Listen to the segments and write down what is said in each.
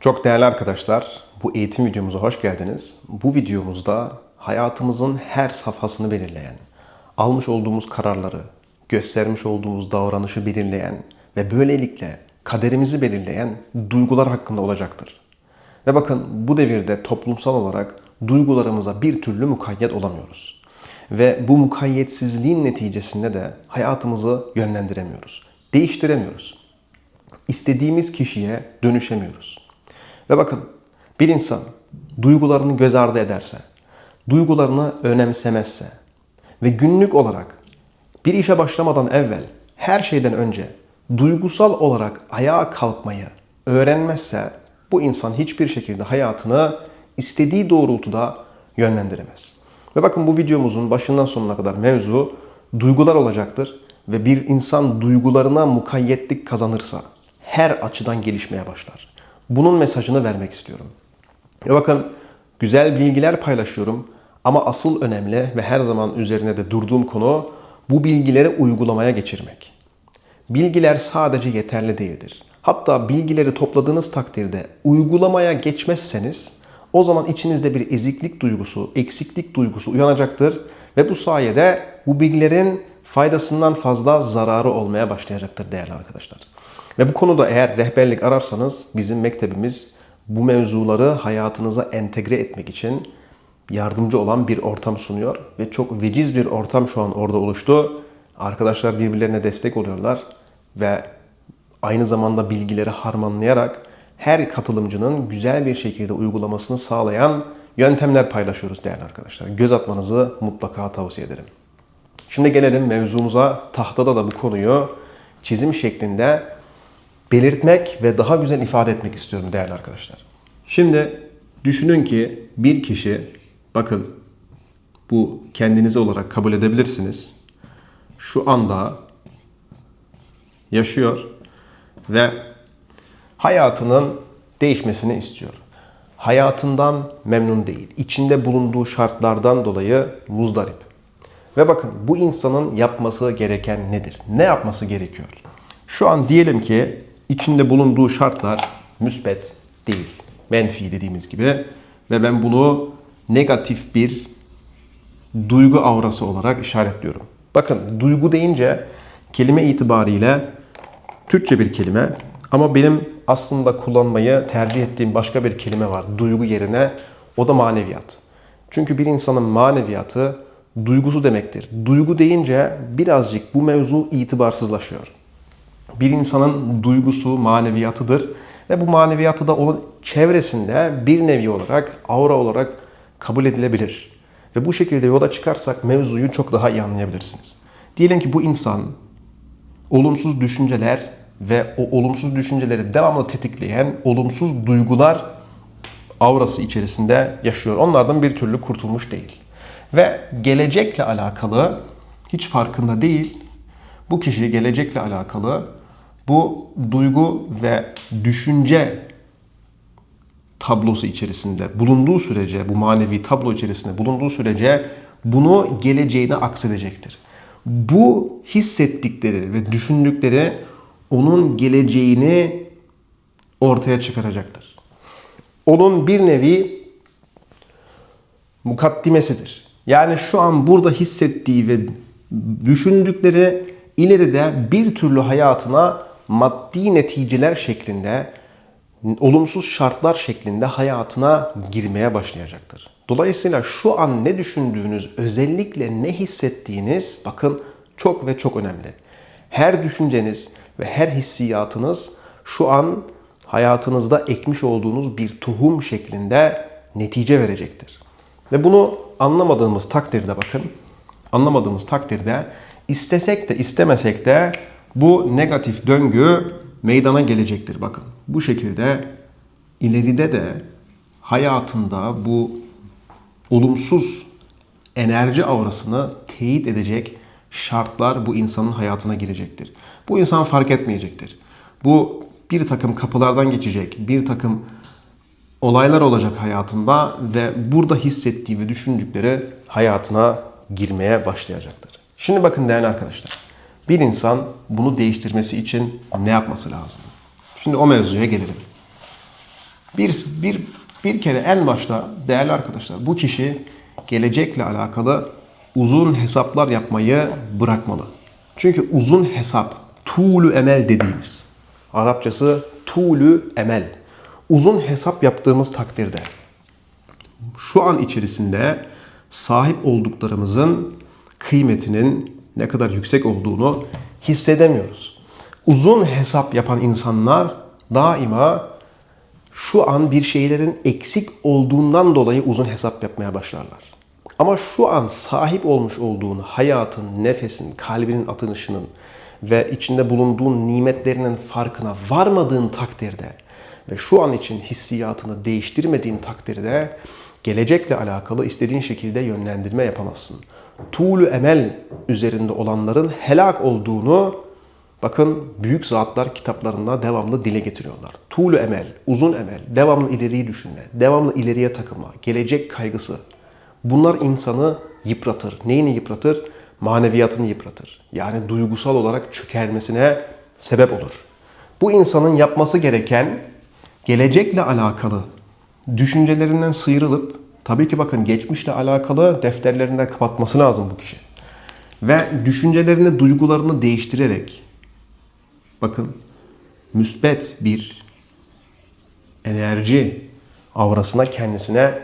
Çok değerli arkadaşlar, bu eğitim videomuza hoş geldiniz. Bu videomuzda hayatımızın her safhasını belirleyen, almış olduğumuz kararları, göstermiş olduğumuz davranışı belirleyen ve böylelikle kaderimizi belirleyen duygular hakkında olacaktır. Ve bakın bu devirde toplumsal olarak duygularımıza bir türlü mukayyet olamıyoruz. Ve bu mukayyetsizliğin neticesinde de hayatımızı yönlendiremiyoruz, değiştiremiyoruz. İstediğimiz kişiye dönüşemiyoruz. Ve bakın bir insan duygularını göz ardı ederse, duygularını önemsemezse ve günlük olarak bir işe başlamadan evvel her şeyden önce duygusal olarak ayağa kalkmayı öğrenmezse bu insan hiçbir şekilde hayatını istediği doğrultuda yönlendiremez. Ve bakın bu videomuzun başından sonuna kadar mevzu duygular olacaktır ve bir insan duygularına mukayyetlik kazanırsa her açıdan gelişmeye başlar. Bunun mesajını vermek istiyorum. Ya bakın güzel bilgiler paylaşıyorum ama asıl önemli ve her zaman üzerine de durduğum konu bu bilgileri uygulamaya geçirmek. Bilgiler sadece yeterli değildir. Hatta bilgileri topladığınız takdirde uygulamaya geçmezseniz o zaman içinizde bir eziklik duygusu, eksiklik duygusu uyanacaktır ve bu sayede bu bilgilerin faydasından fazla zararı olmaya başlayacaktır değerli arkadaşlar. Ve bu konuda eğer rehberlik ararsanız bizim mektebimiz bu mevzuları hayatınıza entegre etmek için yardımcı olan bir ortam sunuyor ve çok veciz bir ortam şu an orada oluştu. Arkadaşlar birbirlerine destek oluyorlar ve aynı zamanda bilgileri harmanlayarak her katılımcının güzel bir şekilde uygulamasını sağlayan yöntemler paylaşıyoruz değerli arkadaşlar. Göz atmanızı mutlaka tavsiye ederim. Şimdi gelelim mevzumuza. Tahtada da bu konuyu çizim şeklinde belirtmek ve daha güzel ifade etmek istiyorum değerli arkadaşlar. Şimdi düşünün ki bir kişi bakın bu kendinize olarak kabul edebilirsiniz. Şu anda yaşıyor ve hayatının değişmesini istiyor. Hayatından memnun değil. İçinde bulunduğu şartlardan dolayı muzdarip. Ve bakın bu insanın yapması gereken nedir? Ne yapması gerekiyor? Şu an diyelim ki içinde bulunduğu şartlar müsbet değil. Menfi dediğimiz gibi. Ve ben bunu negatif bir duygu aurası olarak işaretliyorum. Bakın duygu deyince kelime itibariyle Türkçe bir kelime ama benim aslında kullanmayı tercih ettiğim başka bir kelime var. Duygu yerine o da maneviyat. Çünkü bir insanın maneviyatı duygusu demektir. Duygu deyince birazcık bu mevzu itibarsızlaşıyor. Bir insanın duygusu maneviyatıdır ve bu maneviyatı da onun çevresinde bir nevi olarak, aura olarak kabul edilebilir. Ve bu şekilde yola çıkarsak mevzuyu çok daha iyi anlayabilirsiniz. Diyelim ki bu insan olumsuz düşünceler ve o olumsuz düşünceleri devamlı tetikleyen olumsuz duygular aurası içerisinde yaşıyor. Onlardan bir türlü kurtulmuş değil. Ve gelecekle alakalı hiç farkında değil. Bu kişi gelecekle alakalı bu duygu ve düşünce tablosu içerisinde bulunduğu sürece, bu manevi tablo içerisinde bulunduğu sürece bunu geleceğine aksedecektir. Bu hissettikleri ve düşündükleri onun geleceğini ortaya çıkaracaktır. Onun bir nevi mukaddimesidir. Yani şu an burada hissettiği ve düşündükleri ileride bir türlü hayatına maddi neticeler şeklinde, olumsuz şartlar şeklinde hayatına girmeye başlayacaktır. Dolayısıyla şu an ne düşündüğünüz, özellikle ne hissettiğiniz bakın çok ve çok önemli. Her düşünceniz ve her hissiyatınız şu an hayatınızda ekmiş olduğunuz bir tohum şeklinde netice verecektir. Ve bunu anlamadığımız takdirde bakın, anlamadığımız takdirde istesek de istemesek de bu negatif döngü meydana gelecektir. Bakın bu şekilde ileride de hayatında bu olumsuz enerji aurasını teyit edecek şartlar bu insanın hayatına girecektir. Bu insan fark etmeyecektir. Bu bir takım kapılardan geçecek, bir takım olaylar olacak hayatında ve burada hissettiği ve düşündükleri hayatına girmeye başlayacaktır. Şimdi bakın değerli arkadaşlar. Bir insan bunu değiştirmesi için ne yapması lazım? Şimdi o mevzuya gelelim. Bir, bir, bir kere en başta değerli arkadaşlar bu kişi gelecekle alakalı uzun hesaplar yapmayı bırakmalı. Çünkü uzun hesap, tuğlu emel dediğimiz. Arapçası tuğlu emel. Uzun hesap yaptığımız takdirde şu an içerisinde sahip olduklarımızın kıymetinin ne kadar yüksek olduğunu hissedemiyoruz. Uzun hesap yapan insanlar daima şu an bir şeylerin eksik olduğundan dolayı uzun hesap yapmaya başlarlar. Ama şu an sahip olmuş olduğun hayatın, nefesin, kalbinin atınışının ve içinde bulunduğun nimetlerinin farkına varmadığın takdirde ve şu an için hissiyatını değiştirmediğin takdirde gelecekle alakalı istediğin şekilde yönlendirme yapamazsın. Tuğlu emel üzerinde olanların helak olduğunu bakın büyük zatlar kitaplarında devamlı dile getiriyorlar. Tuğlu emel, uzun emel, devamlı ileriyi düşünme, devamlı ileriye takılma, gelecek kaygısı. Bunlar insanı yıpratır. Neyini yıpratır? Maneviyatını yıpratır. Yani duygusal olarak çökermesine sebep olur. Bu insanın yapması gereken gelecekle alakalı düşüncelerinden sıyrılıp tabii ki bakın geçmişle alakalı defterlerinden kapatması lazım bu kişi. Ve düşüncelerini, duygularını değiştirerek bakın müsbet bir enerji aurasına kendisine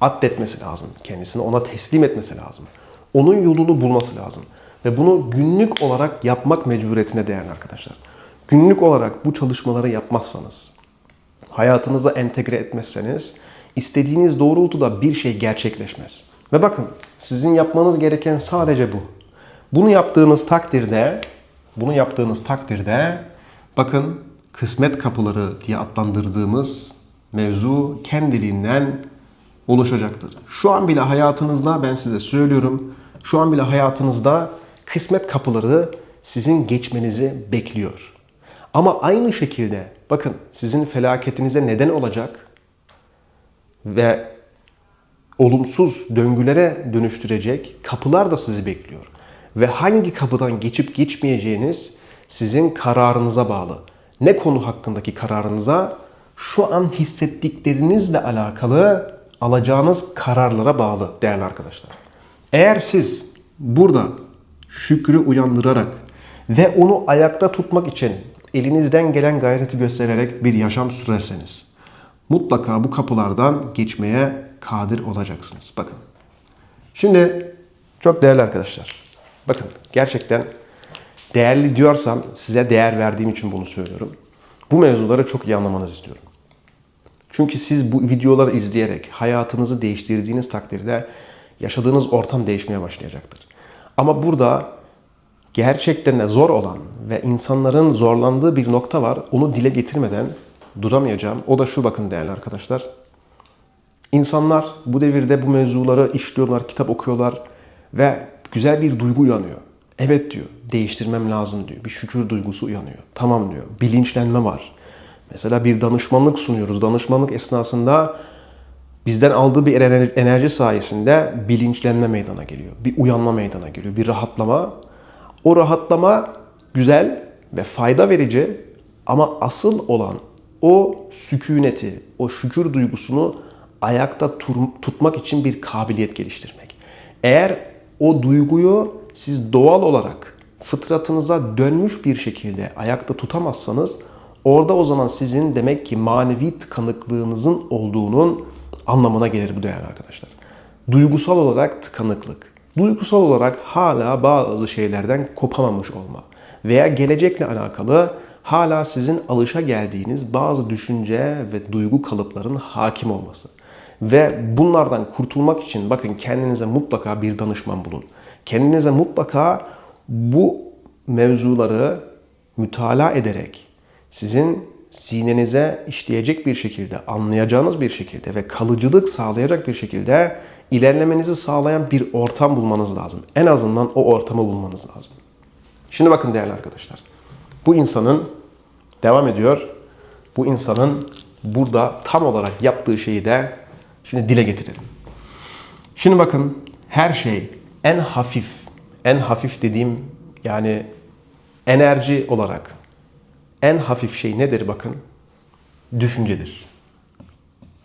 addetmesi lazım. Kendisini ona teslim etmesi lazım. Onun yolunu bulması lazım. Ve bunu günlük olarak yapmak mecburiyetine değerli arkadaşlar. Günlük olarak bu çalışmaları yapmazsanız, hayatınıza entegre etmezseniz istediğiniz doğrultuda bir şey gerçekleşmez. Ve bakın sizin yapmanız gereken sadece bu. Bunu yaptığınız takdirde, bunu yaptığınız takdirde bakın kısmet kapıları diye adlandırdığımız mevzu kendiliğinden oluşacaktır. Şu an bile hayatınızda ben size söylüyorum. Şu an bile hayatınızda kısmet kapıları sizin geçmenizi bekliyor. Ama aynı şekilde bakın sizin felaketinize neden olacak ve olumsuz döngülere dönüştürecek kapılar da sizi bekliyor. Ve hangi kapıdan geçip geçmeyeceğiniz sizin kararınıza bağlı. Ne konu hakkındaki kararınıza şu an hissettiklerinizle alakalı alacağınız kararlara bağlı değerli arkadaşlar. Eğer siz burada şükrü uyandırarak ve onu ayakta tutmak için elinizden gelen gayreti göstererek bir yaşam sürerseniz mutlaka bu kapılardan geçmeye kadir olacaksınız. Bakın. Şimdi çok değerli arkadaşlar. Bakın gerçekten değerli diyorsam size değer verdiğim için bunu söylüyorum. Bu mevzuları çok iyi anlamanızı istiyorum. Çünkü siz bu videoları izleyerek hayatınızı değiştirdiğiniz takdirde yaşadığınız ortam değişmeye başlayacaktır. Ama burada gerçekten de zor olan ve insanların zorlandığı bir nokta var. Onu dile getirmeden duramayacağım. O da şu bakın değerli arkadaşlar. İnsanlar bu devirde bu mevzuları işliyorlar, kitap okuyorlar ve güzel bir duygu uyanıyor. Evet diyor, değiştirmem lazım diyor. Bir şükür duygusu uyanıyor. Tamam diyor, bilinçlenme var. Mesela bir danışmanlık sunuyoruz. Danışmanlık esnasında bizden aldığı bir enerji sayesinde bilinçlenme meydana geliyor. Bir uyanma meydana geliyor. Bir rahatlama. O rahatlama güzel ve fayda verici ama asıl olan o sükuneti, o şükür duygusunu ayakta tutmak için bir kabiliyet geliştirmek. Eğer o duyguyu siz doğal olarak fıtratınıza dönmüş bir şekilde ayakta tutamazsanız orada o zaman sizin demek ki manevi tıkanıklığınızın olduğunun anlamına gelir bu değerli arkadaşlar. Duygusal olarak tıkanıklık. Duygusal olarak hala bazı şeylerden kopamamış olma veya gelecekle alakalı hala sizin alışa geldiğiniz bazı düşünce ve duygu kalıpların hakim olması. Ve bunlardan kurtulmak için bakın kendinize mutlaka bir danışman bulun. Kendinize mutlaka bu mevzuları mütalaa ederek sizin sinenize işleyecek bir şekilde, anlayacağınız bir şekilde ve kalıcılık sağlayacak bir şekilde ilerlemenizi sağlayan bir ortam bulmanız lazım. En azından o ortamı bulmanız lazım. Şimdi bakın değerli arkadaşlar. Bu insanın devam ediyor. Bu insanın burada tam olarak yaptığı şeyi de şimdi dile getirelim. Şimdi bakın her şey en hafif, en hafif dediğim yani enerji olarak en hafif şey nedir bakın? Düşüncedir.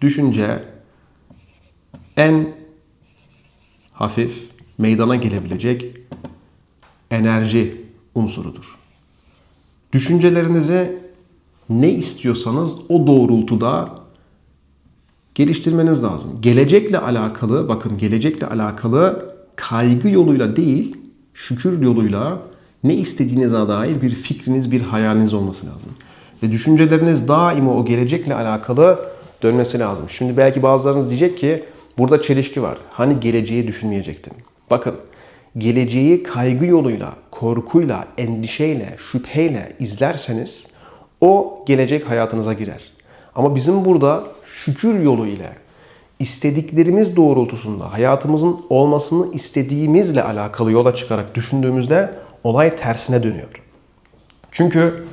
düşünce en hafif meydana gelebilecek enerji unsurudur. Düşüncelerinizi ne istiyorsanız o doğrultuda geliştirmeniz lazım. Gelecekle alakalı, bakın gelecekle alakalı kaygı yoluyla değil, şükür yoluyla ne istediğinize dair bir fikriniz, bir hayaliniz olması lazım. Ve düşünceleriniz daima o gelecekle alakalı dönmesi lazım. Şimdi belki bazılarınız diyecek ki burada çelişki var. Hani geleceği düşünmeyecektim. Bakın geleceği kaygı yoluyla, korkuyla, endişeyle, şüpheyle izlerseniz o gelecek hayatınıza girer. Ama bizim burada şükür yolu ile istediklerimiz doğrultusunda hayatımızın olmasını istediğimizle alakalı yola çıkarak düşündüğümüzde olay tersine dönüyor. Çünkü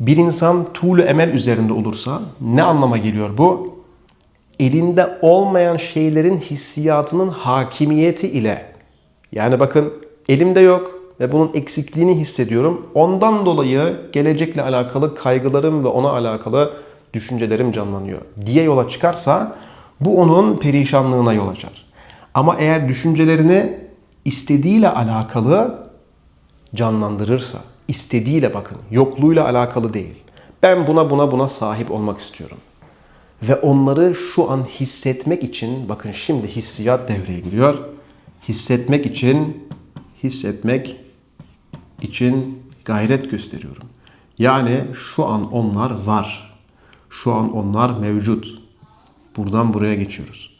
bir insan tuğlu emel üzerinde olursa ne anlama geliyor bu? Elinde olmayan şeylerin hissiyatının hakimiyeti ile yani bakın elimde yok ve bunun eksikliğini hissediyorum. Ondan dolayı gelecekle alakalı kaygılarım ve ona alakalı düşüncelerim canlanıyor diye yola çıkarsa bu onun perişanlığına yol açar. Ama eğer düşüncelerini istediğiyle alakalı canlandırırsa, istediğiyle bakın, yokluğuyla alakalı değil. Ben buna buna buna sahip olmak istiyorum. Ve onları şu an hissetmek için, bakın şimdi hissiyat devreye giriyor. Hissetmek için, hissetmek için gayret gösteriyorum. Yani şu an onlar var. Şu an onlar mevcut. Buradan buraya geçiyoruz.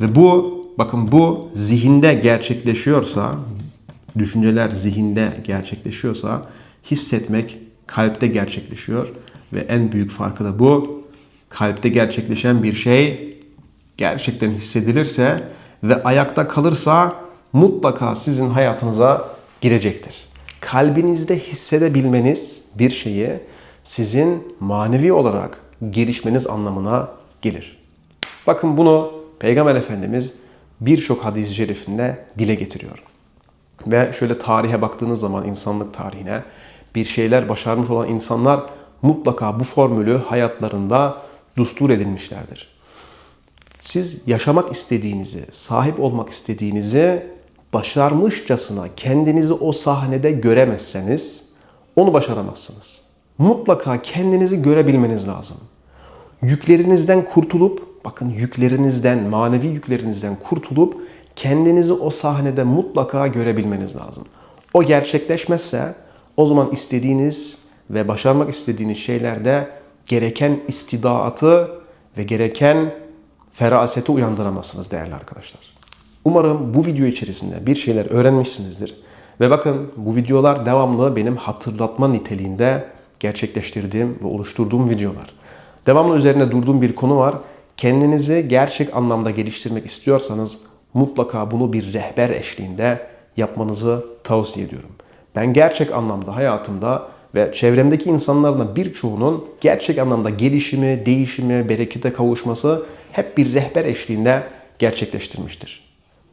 Ve bu, bakın bu zihinde gerçekleşiyorsa, düşünceler zihinde gerçekleşiyorsa, hissetmek kalpte gerçekleşiyor. Ve en büyük farkı da bu. Kalpte gerçekleşen bir şey gerçekten hissedilirse ve ayakta kalırsa mutlaka sizin hayatınıza girecektir. Kalbinizde hissedebilmeniz bir şeyi sizin manevi olarak gelişmeniz anlamına gelir. Bakın bunu Peygamber Efendimiz birçok hadis-i şerifinde dile getiriyor. Ve şöyle tarihe baktığınız zaman insanlık tarihine bir şeyler başarmış olan insanlar mutlaka bu formülü hayatlarında dustur edinmişlerdir. Siz yaşamak istediğinizi, sahip olmak istediğinizi başarmışçasına kendinizi o sahnede göremezseniz onu başaramazsınız. Mutlaka kendinizi görebilmeniz lazım. Yüklerinizden kurtulup, bakın yüklerinizden, manevi yüklerinizden kurtulup kendinizi o sahnede mutlaka görebilmeniz lazım. O gerçekleşmezse o zaman istediğiniz ve başarmak istediğiniz şeylerde gereken istidaatı ve gereken feraseti uyandıramazsınız değerli arkadaşlar. Umarım bu video içerisinde bir şeyler öğrenmişsinizdir. Ve bakın bu videolar devamlı benim hatırlatma niteliğinde gerçekleştirdiğim ve oluşturduğum videolar. Devamlı üzerine durduğum bir konu var. Kendinizi gerçek anlamda geliştirmek istiyorsanız mutlaka bunu bir rehber eşliğinde yapmanızı tavsiye ediyorum. Ben gerçek anlamda hayatımda ve çevremdeki insanların birçoğunun gerçek anlamda gelişimi, değişimi, berekete kavuşması hep bir rehber eşliğinde gerçekleştirmiştir.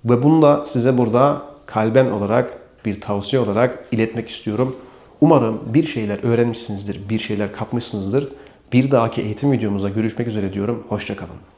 Ve bunu da size burada kalben olarak bir tavsiye olarak iletmek istiyorum. Umarım bir şeyler öğrenmişsinizdir, bir şeyler kapmışsınızdır. Bir dahaki eğitim videomuzda görüşmek üzere diyorum. Hoşçakalın.